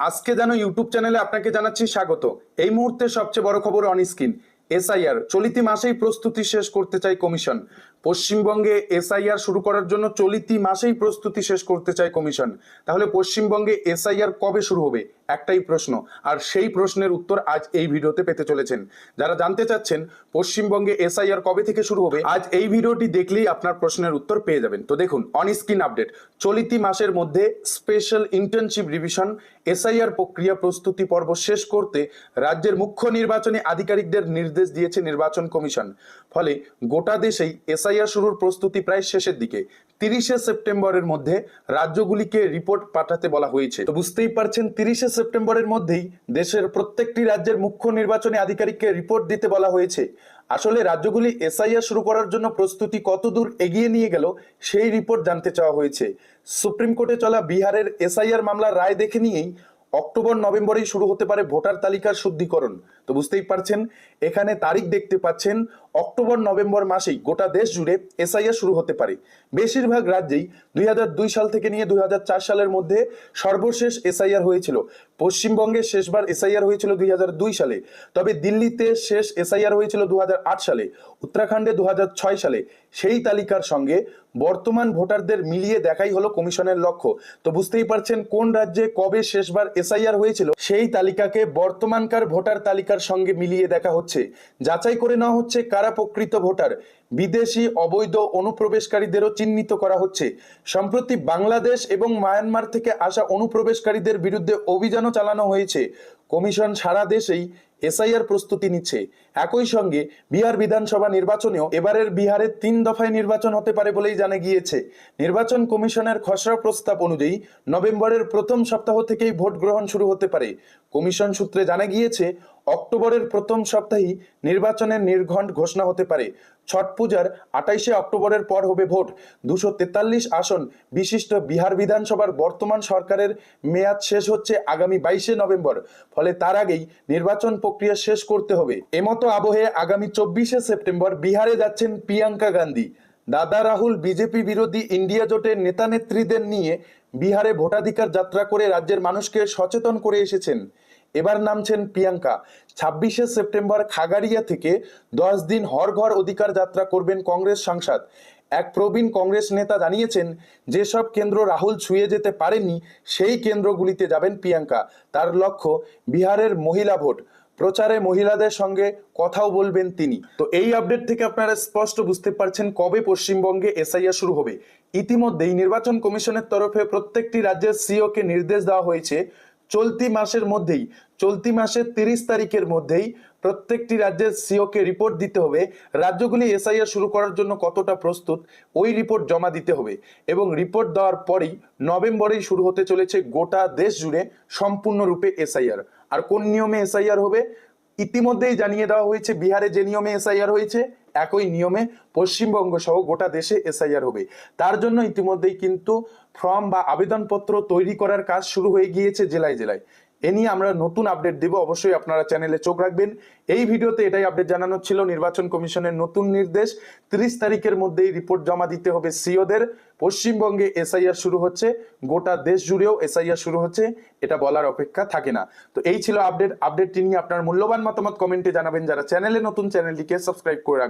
আজকে যেন ইউটিউব চ্যানেলে আপনাকে জানাচ্ছি স্বাগত। এই মুহূর্তে সবচেয়ে বড় খবর অন স্ক্রিন এসআইআর। চলিতি মাসেই প্রস্তুতি শেষ করতে চায় কমিশন। পশ্চিমবঙ্গে এসআইআর শুরু করার জন্য চলিতি মাসেই প্রস্তুতি শেষ করতে চায় কমিশন। তাহলে পশ্চিমবঙ্গে এসআইআর কবে শুরু হবে? একটাই প্রশ্ন। আর সেই প্রশ্নের উত্তর আজ এই ভিডিওতে পেতে চলেছেন। যারা জানতে চাচ্ছেন পশ্চিমবঙ্গে এসআইআর কবে থেকে শুরু হবে, আজ এই ভিডিওটি দেখলেই আপনার প্রশ্নের উত্তর পেয়ে যাবেন। তো দেখুন অন স্ক্রিন আপডেট চলিতি মাসের মধ্যে স্পেশাল ইন্টার্নশিপ রিভিশন এসআইআর প্রক্রিয়া প্রস্তুতি পর্ব শেষ করতে রাজ্যের মুখ্য নির্বাচনী আধিকারিকদের নির্দেশ দিয়েছে নির্বাচন কমিশন। ফলে গোটা দেশেই এসআইআর শুরুর প্রস্তুতি প্রায় শেষের দিকে। তিরিশে সেপ্টেম্বরের মধ্যে রাজ্যগুলিকে রিপোর্ট পাঠাতে বলা হয়েছে। তো বুঝতেই পারছেন, তিরিশে সেপ্টেম্বরের মধ্যেই দেশের প্রত্যেকটি রাজ্যের মুখ্য নির্বাচনী আধিকারিককে রিপোর্ট দিতে বলা হয়েছে। আসলে রাজ্যগুলি এসআইআর শুরু করার জন্য প্রস্তুতি কতদূর এগিয়ে নিয়ে গেল সেই রিপোর্ট জানতে চাওয়া হয়েছে। সুপ্রিম কোর্টে চলা বিহারের এসআইআর মামলার রায় দেখে নিয়েই অক্টোবর, নভেম্বরেই শুরু হতে পারে ভোটার তালিকার শুদ্ধিকরণ। তো বুঝতেই পারছেন, এখানে তারিখ দেখতে পাচ্ছেন, অক্টোবর, নভেম্বর মাসেই গোটা দেশ জুড়ে এসআইআর শুরু হতে পারে। বেশিরভাগ রাজ্যেই দুই হাজার দুই সাল থেকে নিয়ে দুই হাজার চার সালের মধ্যে সর্বশেষ এসআইআর হয়েছিল। পশ্চিমবঙ্গে শেষবার এসআইআর হয়েছিল দুই হাজার দুই সালে। তবে দিল্লিতে শেষ এসআইআর হয়েছিল দুই হাজার আট সালে। উত্তরাখণ্ডে দুই হাজার ছয় সালে। সেই তালিকার সঙ্গে বর্তমান ভোটারদের মিলিয়ে দেখাই হলো কমিশনের লক্ষ্য। তো বুঝতেই পারছেন কোন রাজ্যে কবে শেষবার এসআইআর হয়েছিল? সেই তালিকাকে বর্তমানকার ভোটার তালিকার সঙ্গে মিলিয়ে দেখা হচ্ছে। যাচাই করে নেওয়া হচ্ছে কারা প্রকৃত ভোটার। বিদেশি, অবৈধ অনুপ্রবেশকারীদেরও চিহ্নিত করা হচ্ছে। সম্প্রতি বাংলাদেশ এবং মায়ানমার থেকে আসা অনুপ্রবেশকারীদের বিরুদ্ধে অভিযানও চালানো হয়েছে। কমিশন সারা দেশেই এসআইআর প্রস্তুতি নিচ্ছে। একই সঙ্গে বিহার বিধানসভা নির্বাচনেও এবারের বিহারে তিন দফায় নির্বাচন হতে পারে বলেই জানা গিয়েছে। নির্বাচন কমিশনের খসড়া প্রস্তাব অনুযায়ী নভেম্বরের প্রথম সপ্তাহ থেকেই ভোট গ্রহণ শুরু হতে পারে। কমিশন সূত্রে জানা গিয়েছে অক্টোবরের প্রথম সপ্তাহেই নির্বাচনের নির্ঘণ্ট ঘোষণা হতে পারে। ছট পূজার আটাইশে অক্টোবরের পর হবে ভোট। দুশো তেতাল্লিশ আসন বিশিষ্ট বিহার বিধানসভার বর্তমান সরকারের মেয়াদ শেষ হচ্ছে আগামী বাইশে নভেম্বর। ফলে তার আগেই নির্বাচন প্রক্রিয়া শেষ করতে হবে। এমতো আবহে আগামী চব্বিশে সেপ্টেম্বর বিহারে যাচ্ছেন প্রিয়াঙ্কা গান্ধী। দাদা রাহুল বিজেপি বিরোধী ইন্ডিয়া জোটের নেতা নেত্রীদের নিয়ে বিহারে ভোটাধিকার যাত্রা করে রাজ্যের মানুষকে সচেতন করে এসেছেন। এবার নামছেন প্রিয়াঙ্কা। ছাব্বিশে সেপ্টেম্বর খাগাড়িয়া থেকে দশ দিন হর ঘর অধিকার যাত্রা করবেন কংগ্রেস সাংসদ। এক প্রবীণ কংগ্রেস নেতা জানিয়েছেন, যেসব কেন্দ্র রাহুল ছুঁয়ে যেতে পারেননি সেই কেন্দ্রগুলিতে যাবেন প্রিয়াঙ্কা। তার লক্ষ্য বিহারের মহিলা ভোট। প্রচারে মহিলাদের সঙ্গে কথাও বলবেন তিনি। তো এই আপডেট থেকে আপনারা স্পষ্ট বুঝতে পারছেন কবে পশ্চিমবঙ্গে এসআইআর শুরু হবে। ইতিমধ্যেই নির্বাচন কমিশনের তরফে প্রত্যেকটি রাজ্যের সিওকে নির্দেশ দেওয়া হয়েছে চলতি মাসের মধ্যেই, চলতি মাসের তিরিশ তারিখের মধ্যেই প্রত্যেকটি রাজ্যের সিওকে রিপোর্ট দিতে হবে। রাজ্যগুলি এসআইআর শুরু করার জন্য কতটা প্রস্তুত, ওই রিপোর্ট জমা দিতে হবে এবং রিপোর্ট দেওয়ার পরেই নভেম্বরেই শুরু হতে চলেছে গোটা দেশ জুড়ে সম্পূর্ণরূপে এসআইআর। আর কোন নিয়মে এসআইআর হবে ইতিমধ্যেই জানিয়ে দেওয়া হয়েছে, বিহারে যে নিয়মে এসআইআর হয়েছে, একই নিয়মে পশ্চিমবঙ্গ সহ গোটা দেশে এসআইআর হবে। তার জন্য ইতিমধ্যেই কিন্তু ফর্ম বা আবেদনপত্র তৈরি করার কাজ শুরু হয়ে গিয়েছে জেলায় জেলায়। এ নিয়ে আমরা নতুন আপডেট দেব, অবশ্যই আপনারা চ্যানেলে চোখ রাখবেন। এই ভিডিওতে এটাই আপডেট জানানো ছিল, নির্বাচন কমিশনের নতুন নির্দেশ। তিরিশ তারিখের মধ্যেই রিপোর্ট জমা দিতে হবে সিওদের পশ্চিমবঙ্গে এসআইআর শুরু হচ্ছে, গোটা দেশ জুড়েও এসআইআর শুরু হচ্ছে, এটা বলার অপেক্ষা থাকে না। তো এই ছিল আপডেট আপডেটটি নিয়ে আপনার মূল্যবান মতামত কমেন্টে জানাবেন। যারা চ্যানেলে নতুন চ্যানেলটিকে সাবস্ক্রাইব করে